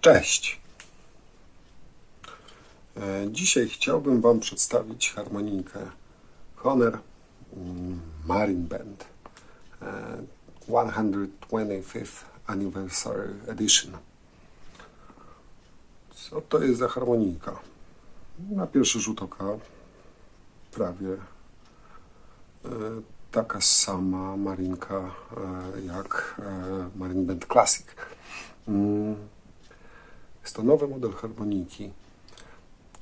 Cześć! E, Dzisiaj chciałbym Wam przedstawić harmonijkę Honor mm, Marine Band e, 125th Anniversary Edition. Co to jest za harmonika? Na pierwszy rzut oka prawie e, taka sama marinka e, jak e, Marine Band Classic. Jest to nowy model harmoniki.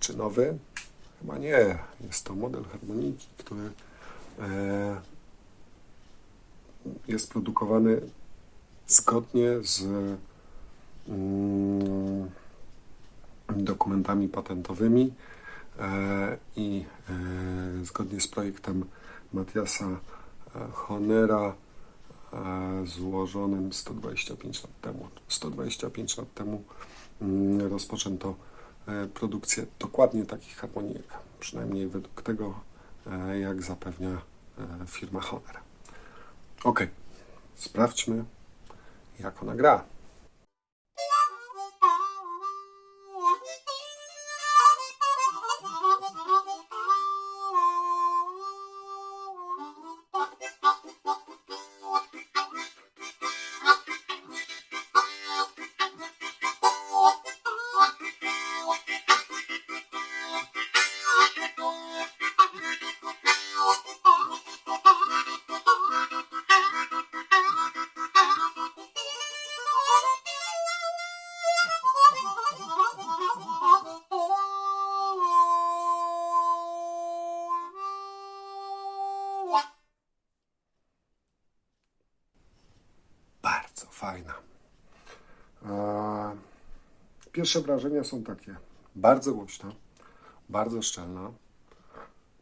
Czy nowy? Chyba nie. Jest to model harmoniki, który e, jest produkowany zgodnie z mm, dokumentami patentowymi e, i e, zgodnie z projektem Matiasa Honera złożonym 125 lat temu. 125 lat temu mm, rozpoczęto e, produkcję dokładnie takich harmonijek, przynajmniej według tego, e, jak zapewnia e, firma Honor. Ok, sprawdźmy, jak ona gra. Fajna. E, Pierwsze wrażenia są takie. Bardzo głośna, bardzo szczelna.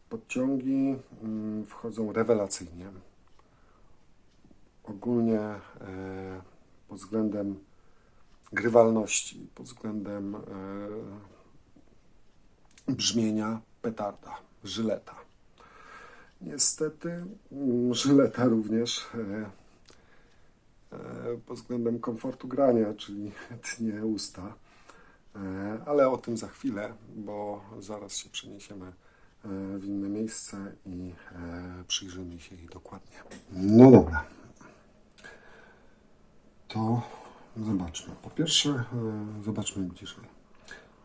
Podciągi mm, wchodzą rewelacyjnie. Ogólnie e, pod względem grywalności, pod względem e, brzmienia petarda, żyleta. Niestety mm, żyleta również pod względem komfortu grania, czyli tnie usta. E, Ale o tym za chwilę, bo zaraz się przeniesiemy e, w inne miejsce i e, przyjrzymy się jej dokładnie. No dobra. To zobaczmy. Po pierwsze, e, zobaczmy bliżej.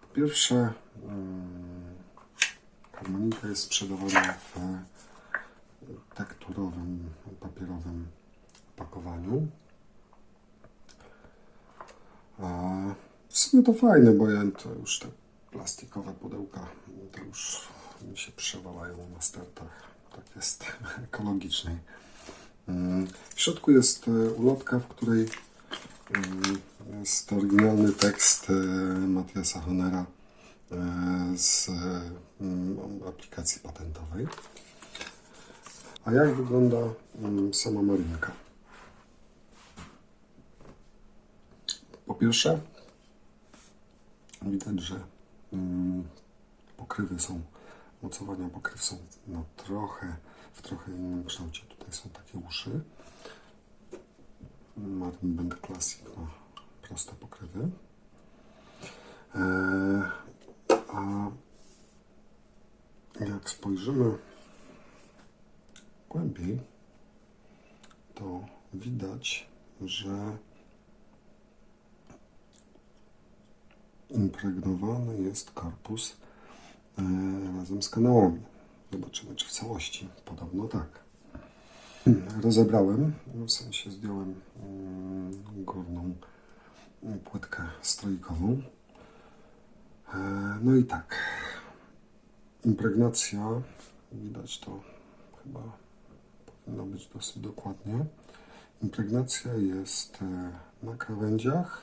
Po pierwsze, mm, harmonika jest sprzedawana w tekturowym, papierowym opakowaniu. A w sumie to fajne, bo ja to już te plastikowe pudełka to już mi się przewalają na startach. Tak jest ekologicznej. Mm, W środku jest e, ulotka, w której mm, jest oryginalny tekst e, Matiasa Honera e, z mm, aplikacji patentowej. A jak wygląda sama marinka? Po pierwsze, widać, że mm, pokrywy są, mocowania pokryw są no, trochę, w trochę innym kształcie. Tutaj są takie uszy. Martin Band Classic ma proste pokrywy. Eee, a jak spojrzymy głębiej, to widać, że impregnowany jest korpus e, razem z kanałami. Zobaczymy, czy w całości. Podobno tak. Rozebrałem, w sensie zdjąłem mm, górną płytkę stroikową. E, No i tak. Impregnacja, widać to chyba powinno być dosyć dokładnie. Impregnacja jest e, na krawędziach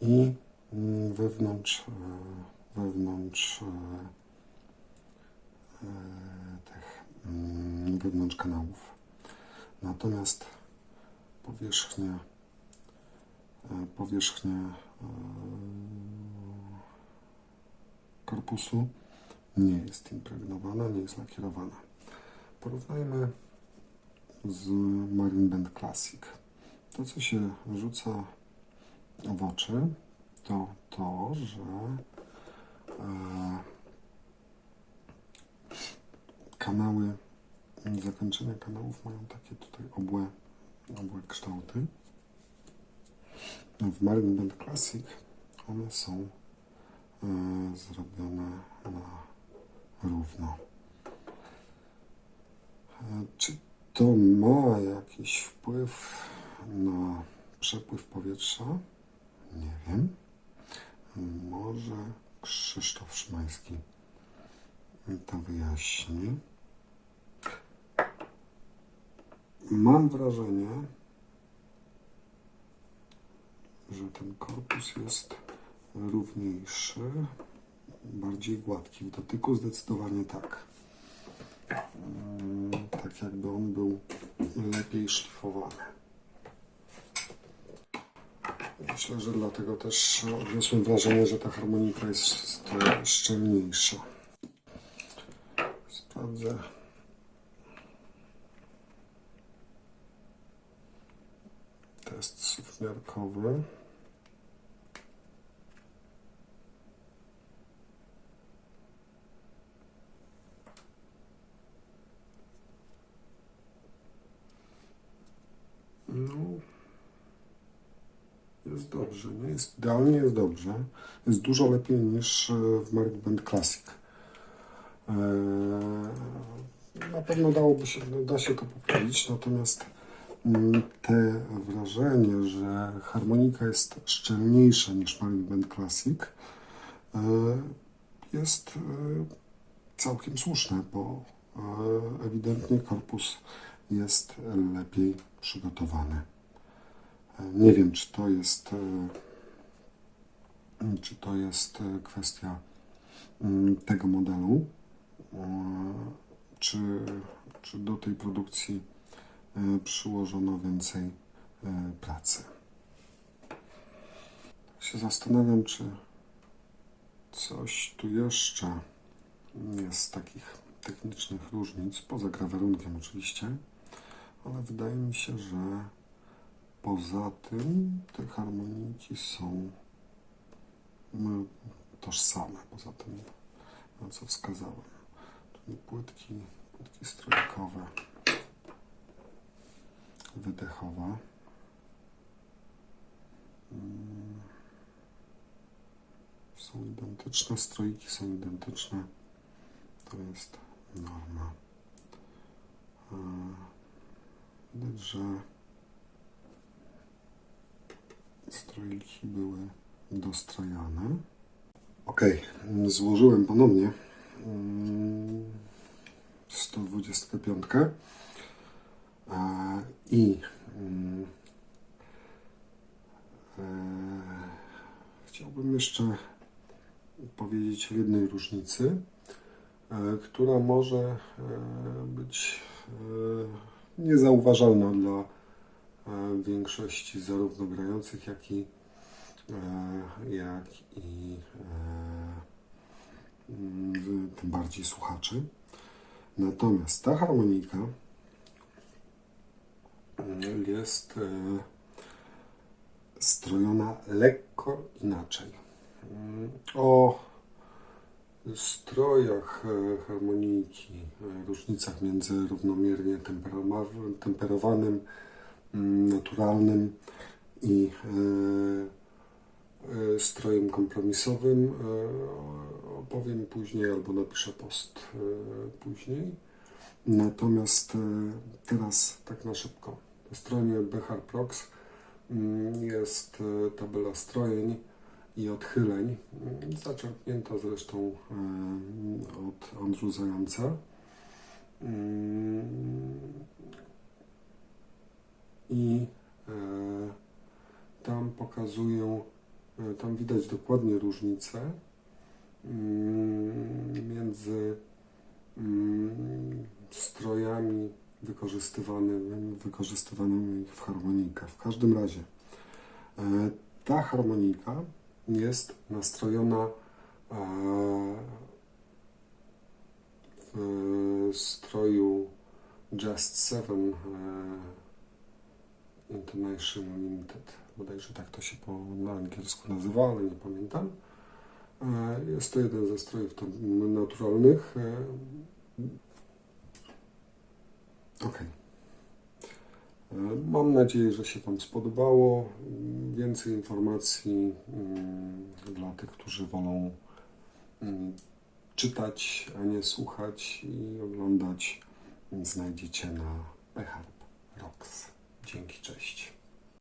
i mm, wewnątrz, e, wewnątrz e, e, tych mm, wewnątrz kanałów. Natomiast powierzchnia powierzchnia korpusu nie jest impregnowana, nie jest lakierowana. Porównajmy z Marine Band Classic. To, co się rzuca w oczy, to to, że e, kanały, zakończenia kanałów mają takie tutaj obłe, obłe kształty. W Marine Band Classic one są e, zrobione na równo. E, Czy to ma jakiś wpływ na przepływ powietrza? Nie wiem. Może Krzysztof Szymański to wyjaśni. Mam wrażenie, że ten korpus jest równiejszy, bardziej gładki. W dotyku zdecydowanie tak. Mm, Tak jakby on był lepiej szlifowany. Myślę, że dlatego też odniosłem wrażenie, że ta harmonika jest szczelniejsza. Sprawdzę. Test sufmiarkowy. No, jest dobrze, nie jest idealnie, jest dobrze. Jest dużo lepiej niż e, w Mark Band Classic. Eee, Na pewno dałoby się, da się to poprawić, natomiast mm, te wrażenie, że harmonika jest szczelniejsza niż Mark Band Classic e, jest e, całkiem słuszne, bo e, ewidentnie korpus jest lepiej przygotowany. Nie wiem, czy to jest, e, czy to jest e, kwestia mm, tego modelu, e, czy, czy do tej produkcji przyłożono więcej pracy. Tak się zastanawiam, czy coś tu jeszcze jest takich technicznych różnic, poza grawerunkiem oczywiście, ale wydaje mi się, że poza tym te harmoniki są no, tożsame, poza tym, na co wskazałem. Płytki, płytki strojkowe, wydechowa. Mm. Są identyczne, stroiki są identyczne. To jest norma. E, Widać, że stroiki były dostrojane. Ok, złożyłem ponownie mm, 125 e, i mm, e, chciałbym jeszcze powiedzieć o jednej różnicy, e, która może być niezauważalna dla e, większości zarówno grających, jak i, e, jak i e, tym bardziej słuchaczy. Natomiast ta harmonika jest strojona lekko inaczej. O strojach harmoniki, różnicach między równomiernie temperowanym, naturalnym i e, e, strojem kompromisowym e, opowiem później albo napiszę post później. Natomiast teraz tak na szybko. Na stronie Behar Prox mm, jest tabela strojeń i odchyleń, mm, zaczerpnięta zresztą od Andrew Zająca. I e, tam pokazują, e, tam widać dokładnie różnicę mm, między mm, strojami wykorzystywanymi, wykorzystywanymi w harmonikę. W każdym razie e, ta harmonika jest nastrojona w stroju Just 7 e, International Limited bodajże tak to się po na angielsku nazywa, ale nie pamiętam. E, Jest to jeden ze strojów naturalnych. Ok. Mam nadzieję, że się Wam spodobało. Więcej informacji mm, dla tych, którzy wolą mm, czytać, a nie słuchać i oglądać znajdziecie na Beharp Rocks. Dzięki, cześć.